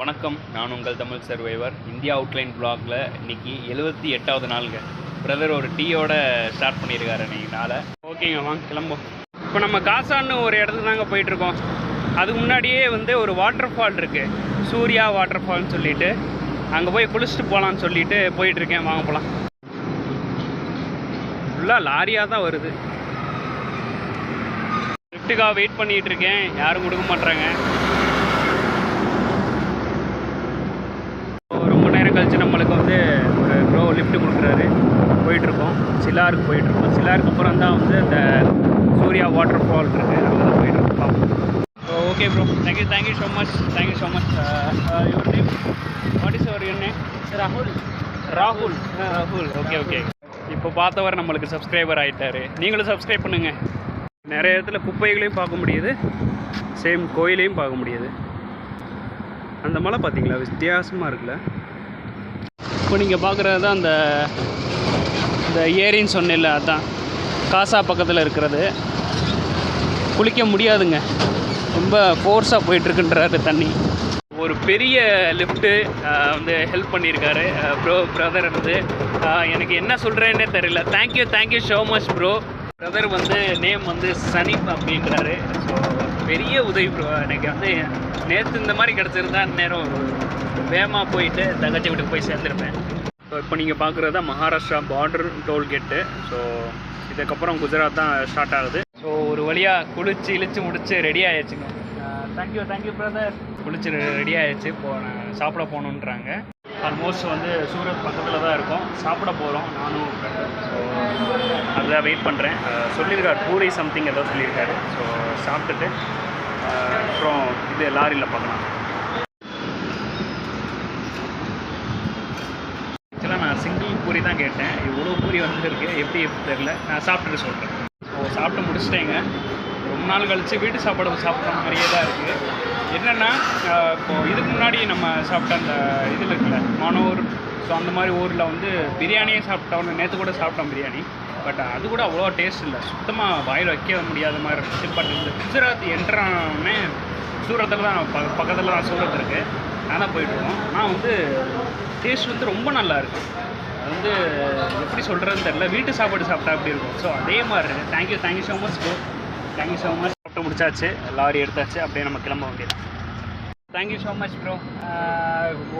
வணக்கம் நான் உங்கள் தமிழ் சர்வைவர். இந்தியா அவுட்லைன் பிளாக்ல இன்னைக்கு எழுபத்தி எட்டாவது நாளுங்க. பிரதர் ஒரு டீயோட ஸ்டார்ட் பண்ணியிருக்காரு இன்னைக்கு நாளை. ஓகேங்க வாங்க கிளம்போம் இப்போ நம்ம காசான்னு ஒரு இடத்துக்கு தாங்க போயிட்டுருக்கோம். அதுக்கு முன்னாடியே வந்து ஒரு வாட்டர் ஃபால் இருக்குது சூர்யா வாட்டர் ஃபால்னு சொல்லிட்டு. அங்கே போய் குளிச்சுட்டு போகலான்னு சொல்லிட்டு போயிட்டுருக்கேன். வாங்க போகலாம் ஃபுல்லாக லாரியாக தான் வருது. லிஃப்ட்டுக்காக வெயிட் பண்ணிகிட்ருக்கேன் யாரும் கொடுக்க மாட்றாங்க ரொம்ப நேரம் கழிச்சு நம்மளுக்கு வந்து ஒரு ப்ரோ லிஃப்ட் கொடுக்குறாரு. போயிட்டுருக்கோம். சிலாருக்கு போயிட்டுருக்கோம். சிலாருக்கு அப்புறம் தான் வந்து இந்த சூர்யா வாட்டர் ஃபால் இருக்குது அங்கே தான் போயிட்டுருக்கோம். Okay bro thank you thank you so much thank you so much your name what is your your name ராகுல் ராகுல் ராகுல் ஓகே ஓகே இப்போ பார்த்தவர் நம்மளுக்கு சப்ஸ்கிரைபர் ஆகிட்டாரு நீங்களும் சப்ஸ்கிரைப் பண்ணுங்க. நிறைய இடத்துல குப்பைகளையும் பார்க்க முடியுது. சேம் கோயிலையும் பார்க்க முடியுது. அந்த மலை பார்த்தீங்களா? வித்தியாசமாக இருக்குல்ல? இப்போ நீங்கள் பார்க்குறது தான் அந்த இந்த ஏரின்னு சொன்னேன்ல அதான். காசா பக்கத்தில் இருக்கிறது. குளிக்க முடியாதுங்க. ரொம்ப ஃபோர்ஸாக போயிட்டுருக்குன்றாரு தண்ணி. ஒரு பெரிய லிஃப்ட்டு வந்து ஹெல்ப் பண்ணியிருக்காரு. ப்ரோ பிரதர் வந்து. எனக்கு என்ன சொல்கிறேன்னே தெரியல. Thank you thank you so much bro brother வந்து நேம் வந்து சனீப் அப்படின்றாரு. ஸோ பெரிய உதவி ப்ரோ எனக்கு வந்து நேற்று இந்த மாதிரி கிடச்சிருந்தா நேரம் வேகமாக போயிட்டு தங்கச்சி வீட்டுக்கு போய் சேர்ந்துருப்பேன். ஸோ இப்போ நீங்கள் பார்க்குறது தான் மகாராஷ்டிரா பார்டர் டோல்கேட்டு ஸோ இதுக்கப்புறம் குஜராத் தான் ஸ்டார்ட் ஆகுது. ஸோ ஒரு வழியாக குளிச்சு இழிச்சு முடிச்சு ரெடி ஆயிடுச்சுங்க thank you thank you brother குளிச்சு ரெடி ஆயிடுச்சு இப்போ சாப்பிட போகணுன்றாங்க. ஆல்மோஸ்ட் வந்து சூரத் பக்கத்தில் தான் இருக்கோம். சாப்பிட போகிறோம் நானும் அதுதான் வெயிட் பண்ணுறேன் சொல்லியிருக்காரு பூரி சம்திங் ஏதோ சொல்லியிருக்காரு. ஸோ சாப்பிட்டுட்டு அப்புறம் இது லாரியில் பார்க்கலாம். ஆக்சுவலாக நான் சிங்கிள் பூரி தான் கேட்டேன். இவ்வளோ பூரி வந்துருக்கு எப்படி தெரில நான் சாப்பிட்டுட்டு சொல்கிறேன் ஸோ சாப்பிட்டு முடிச்சிட்டேங்க. ரொம்ப நாள் கழித்து வீட்டு சாப்பாடு சாப்பிட்ற மாதிரியே தான் இருக்குது என்னென்னா இப்போது இதுக்கு முன்னாடி நம்ம சாப்பிட்ட அந்த இதில் இருக்குல்ல மானூர். ஸோ அந்த மாதிரி ஊரில் வந்து பிரியாணியே சாப்பிட்டோன்னு நேற்று கூட சாப்பிட்டோம் பிரியாணி. பட் அது கூட அவ்வளோ டேஸ்ட் இல்லை. சுத்தமாக வாயில் வைக்க முடியாத மாதிரி இருந்துச்சு. பட் இந்த குஜராத் என்ட்ரானே சூரத்தில் தான் ப பக்கத்தில் தான் சூரத் இருக்குது நானாக போயிட்டுருக்கோம் ஆனால் வந்து டேஸ்ட் வந்து ரொம்ப நல்லா இருக்குது அது வந்து எப்படி சொல்கிறதுன்னு தெரில வீட்டு சாப்பாடு சாப்பிட்டா அப்படி இருக்கும்? ஸோ அதே மாதிரி இருக்குது thank you thank you so much bro thank you so much சாப்பிட்டு முடிச்சாச்சு. லாரி எடுத்தாச்சு. அப்படியே நம்ம கிளம்ப வேண்டியது. தேங்க்யூ ஸோ மச் ப்ரோ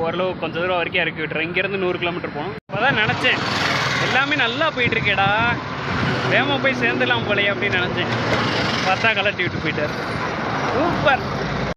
ஓரளவு கொஞ்சம் தூரம் வரைக்கும் இறக்கி விட்டுறேன். இங்கேருந்து நூறு கிலோமீட்டர் போகணும். இப்போ தான் நினச்சேன். எல்லாமே நல்லா போயிட்டுருக்கேடா. வேகமாக போய் சேர்ந்துடலாம் போலையே அப்படின்னு நினச்சேன். பார்த்தா கலட்டி விட்டு போயிட்டார். சூப்பர்.